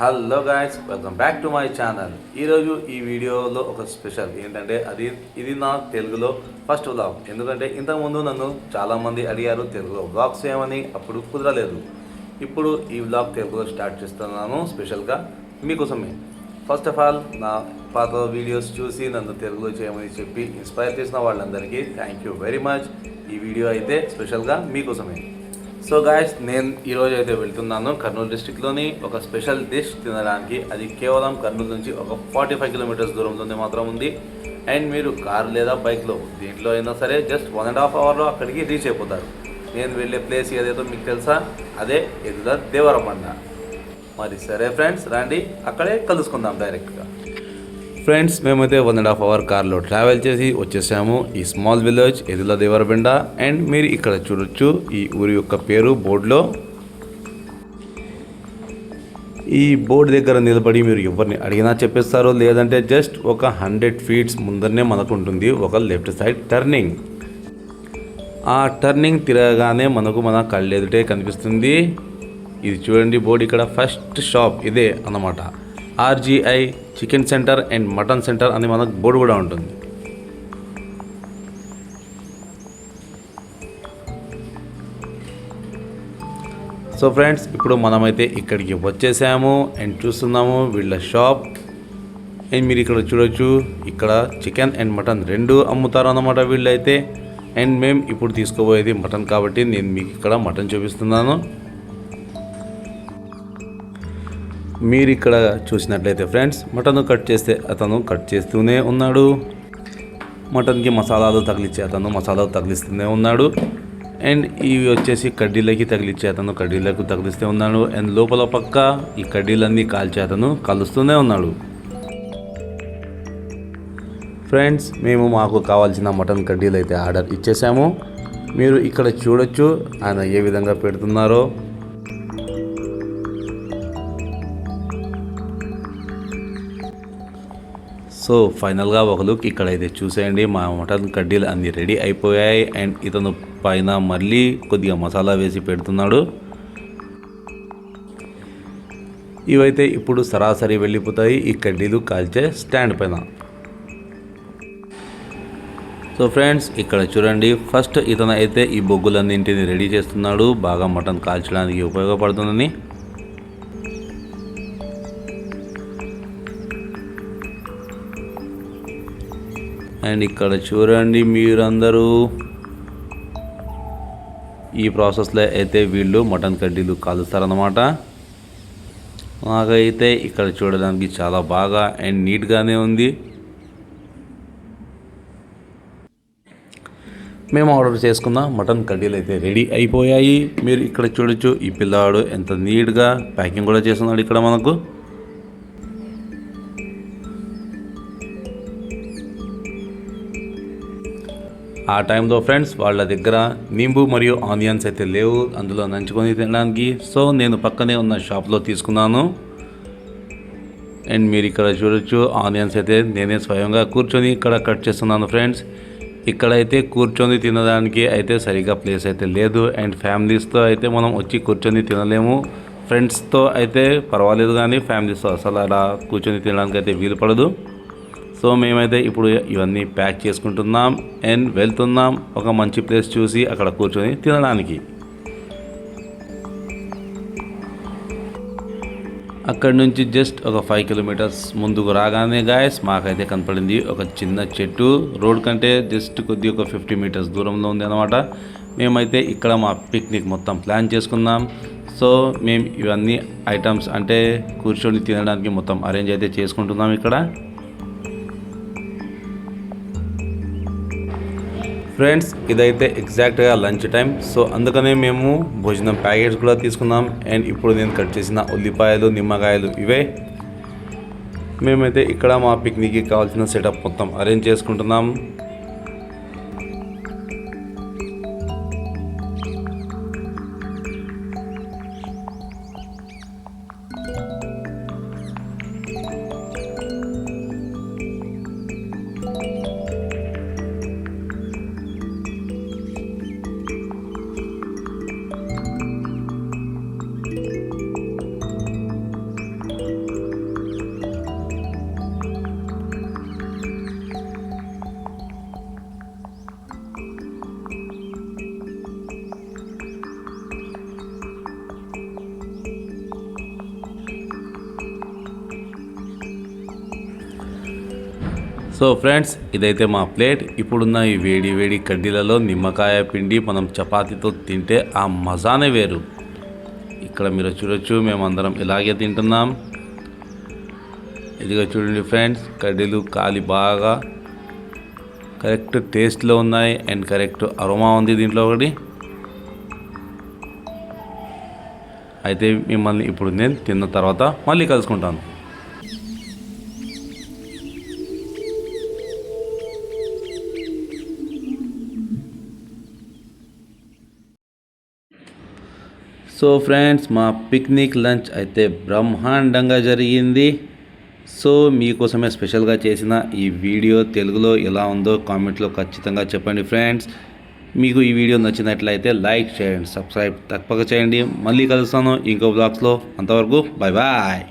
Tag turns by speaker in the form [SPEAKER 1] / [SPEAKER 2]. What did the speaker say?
[SPEAKER 1] Hello guys welcome back to my channel. ఈరోజు ఈ వీడియోలో ఒక స్పెషల్ ఏంటంటే అది ఇది నా తెలుగులో ఫస్ట్ వ్లాగ్. ఎందుకంటే ఇంతకుముందు నన్ను చాలామంది అడిగారు తెలుగులో వ్లాగ్స్ చేయమని అప్పుడు కుదరలేదు. ఇప్పుడు ఈ వ్లాగ్ తెలుగులో స్టార్ట్ చేస్తున్నాను స్పెషల్గా మీకోసమే. ఫస్ట్ ఆఫ్ ఆల్ నా పాత వీడియోస్ చూసి నన్ను తెలుగులో చేయమని చెప్పి ఇన్స్పైర్ చేసిన వాళ్ళందరికీ థ్యాంక్ యూ వెరీ మచ్ ఈ వీడియో అయితే స్పెషల్గా మీకోసమే. సో గాయస్ నేను ఈరోజు అయితే వెళ్తున్నాను కర్నూలు డిస్టిక్లోని ఒక స్పెషల్ డిష్ తినడానికి. అది కేవలం కర్నూలు నుంచి ఒక ఫార్టీ ఫైవ్ కిలోమీటర్స్ దూరంలోనే మాత్రం ఉంది. అండ్ మీరు కార్ లేదా బైక్లో దీంట్లో అయినా సరే జస్ట్ వన్ అండ్ హాఫ్ అవర్లో అక్కడికి రీచ్ అయిపోతారు. నేను వెళ్ళే ప్లేస్ ఏదైతే మీకు తెలుసా అదే ఎదుర దేవరమండ మరి సరే ఫ్రెండ్స్ రండి అక్కడే కలుసుకుందాం డైరెక్ట్గా ఫ్రెండ్స్ మేమైతే వన్ అండ్ హాఫ్ అవర్ కార్లో ట్రావెల్ చేసి వచ్చేసాము. ఈ small village Edula Devarabenda and మీరు ఇక్కడ చూడొచ్చు ఈ ఊరి యొక్క పేరు బోర్డులో. ఈ బోర్డు దగ్గర నిలబడి మీరు ఎవరిని అడిగినా చెప్పేస్తారు లేదంటే జస్ట్ ఒక హండ్రెడ్ ఫీట్స్ ముందరనే మనకు ఉంటుంది ఒక లెఫ్ట్ సైడ్ టర్నింగ్ ఆ టర్నింగ్ తిరగగానే మనకు మన కళ్ళెదుటే కనిపిస్తుంది. ఇది చూడండి బోర్డు ఇక్కడ ఫస్ట్ షాప్ ఇదే అన్నమాట. RGI chicken centre and mutton centre అని మనకు బోర్డు కూడా ఉంటుంది. సో ఫ్రెండ్స్ ఇప్పుడు మనమైతే ఇక్కడికి వచ్చేసాము అండ్ చూస్తున్నాము వీళ్ళ షాప్. అండ్ మీరు ఇక్కడ చూడొచ్చు ఇక్కడ చికెన్ అండ్ మటన్ రెండు అమ్ముతారు అన్నమాట వీళ్ళైతే. అండ్ మేము ఇప్పుడు తీసుకోబోయేది మటన్ కాబట్టి నేను మీకు ఇక్కడ మటన్ చూపిస్తున్నాను. మీరు ఇక్కడ చూసినట్లయితే ఫ్రెండ్స్ మటన్ కట్ చేస్తే అతను కట్ చేస్తూనే ఉన్నాడు. మటన్కి మసాలాలు తగిలిచ్చే అతను మసాలాలు తగిలిస్తూనే ఉన్నాడు. అండ్ ఇవి వచ్చేసి కడ్డీలకి తగిలిచ్చే అతను కడ్డీలకు తగిలిస్తూ ఉన్నాడు. అండ్ లోపల పక్క ఈ కడ్డీలన్నీ కాల్చే అతను కలుస్తూనే ఉన్నాడు. ఫ్రెండ్స్ మేము మాకు కావాల్సిన మటన్ కడ్డీలు అయితే ఆర్డర్ ఇచ్చేసాము. మీరు ఇక్కడ చూడొచ్చు ఆయన ఏ విధంగా పెడుతున్నారో. సో ఫైనల్గా ఒక లుక్ ఇక్కడైతే చూసేయండి. మా మటన్ కడ్డీలు అన్నీ రెడీ అయిపోయాయి. అండ్ ఇతను పైన మళ్ళీ కొద్దిగా మసాలా వేసి పెడుతున్నాడు. ఇవైతే ఇప్పుడు సరాసరి వెళ్ళిపోతాయి. ఈ కడ్డీలు కాల్చే స్టాండ్ పైన. సో ఫ్రెండ్స్ ఇక్కడ చూడండి. ఫస్ట్ ఇతను అయితే ఈ బొగ్గులన్నింటిని రెడీ చేస్తున్నాడు. బాగా మటన్ కాల్చడానికి ఉపయోగపడుతుందని. అండ్ ఇక్కడ చూడండి మీరందరూ. ఈ ప్రాసెస్లో అయితే వీళ్ళు మటన్ కడ్డీలు కాలుస్తారన్నమాట. నాకైతే ఇక్కడ చూడడానికి చాలా బాగా అండ్ నీట్గానే ఉంది. మేము ఆర్డర్ చేసుకున్న మటన్ కడ్డీలు అయితే రెడీ అయిపోయాయి. మీరు ఇక్కడ చూడొచ్చు ఈ పిల్లవాడు ఎంత నీట్గా ప్యాకింగ్ కూడా చేస్తున్నాడు ఇక్కడ మనకు. ఆ టైంలో ఫ్రెండ్స్ వాళ్ళ దగ్గర నింబు మరియు ఆనియన్స్ అయితే లేవు. అందులో నంచుకొని తినడానికి. సో నేను పక్కనే ఉన్న షాప్లో తీసుకున్నాను. అండ్ మీరు ఇక్కడ చూడొచ్చు ఆనియన్స్ అయితే నేనే స్వయంగా కూర్చొని ఇక్కడ కట్ చేస్తున్నాను ఫ్రెండ్స్. ఇక్కడైతే కూర్చొని తినడానికి అయితే సరిగా ప్లేస్ అయితే లేదు. అండ్ ఫ్యామిలీస్తో అయితే మనం వచ్చి కూర్చొని తినలేము. ఫ్రెండ్స్తో అయితే పర్వాలేదు కానీ ఫ్యామిలీస్తో అసలు అలా కూర్చొని తినడానికి అయితే వీలు పడదు. సో మేమైతే ఇప్పుడు ఇవన్నీ ప్యాక్ చేసుకుంటున్నాం అండ్ వెళ్తున్నాం. ఒక మంచి ప్లేస్ చూసి అక్కడ కూర్చొని తినడానికి. అక్కడి నుంచి జస్ట్ ఒక ఫైవ్ కిలోమీటర్స్ ముందుకు రాగానే గాయస్ మాకైతే కనపడింది ఒక చిన్న చెట్టు. రోడ్ కంటే జస్ట్ కొద్ది ఒక ఫిఫ్టీ మీటర్స్ దూరంలో ఉంది అనమాట మేమైతే ఇక్కడ మా పిక్నిక్ మొత్తం ప్లాన్ చేసుకున్నాం. సో మేము ఇవన్నీ ఐటమ్స్ అంటే కూర్చొని తినడానికి మొత్తం అరేంజ్ అయితే చేసుకుంటున్నాం ఇక్కడ. ఫ్రెండ్స్ ఇదైతే ఎగ్జాక్ట్గా లంచ్ టైం సో అందుకనే మేము భోజనం ప్యాకెట్స్ కూడా తీసుకున్నాం. అండ్ ఇప్పుడు నేను కట్ చేసిన ఉల్లిపాయలు నిమ్మకాయలు ఇవే. మేమైతే ఇక్కడ మా పిక్నిక్కి కావాల్సిన సెటప్ మొత్తం అరేంజ్ చేసుకుంటున్నాం. సో ఫ్రెండ్స్ ఇదైతే మా ప్లేట్. ఇప్పుడున్న ఈ వేడి వేడి కడ్డీలలో నిమ్మకాయ పిండి మనం చపాతీతో తింటే ఆ మజానే వేరు. ఇక్కడ మీరు చూడొచ్చు మేమందరం ఇలాగే తింటున్నాం. ఇదిగో చూడండి ఫ్రెండ్స్ కడ్డీలు కాలి బాగా కరెక్ట్ టేస్ట్లో ఉన్నాయి అండ్ కరెక్ట్ అరోమా ఉంది దీంట్లో ఒకటి. అయితే మిమ్మల్ని ఇప్పుడు నేను తిన్న తర్వాత మళ్ళీ కలుసుకుంటాను. సో ఫ్రెండ్స్ మా పిక్నిక్ లంచ్ అయితే బ్రహ్మాండంగా జరిగింది. సో మీకోసమే స్పెషల్గా చేసిన ఈ వీడియో తెలుగులో ఎలా ఉందో కామెంట్లో ఖచ్చితంగా చెప్పండి ఫ్రెండ్స్. మీకు ఈ వీడియో నచ్చినట్లయితే లైక్ చేయండి సబ్స్క్రైబ్ తప్పక చేయండి. మళ్ళీ కలుస్తాను ఇంకో బ్లాగ్స్లో. అంతవరకు బాయ్ బాయ్.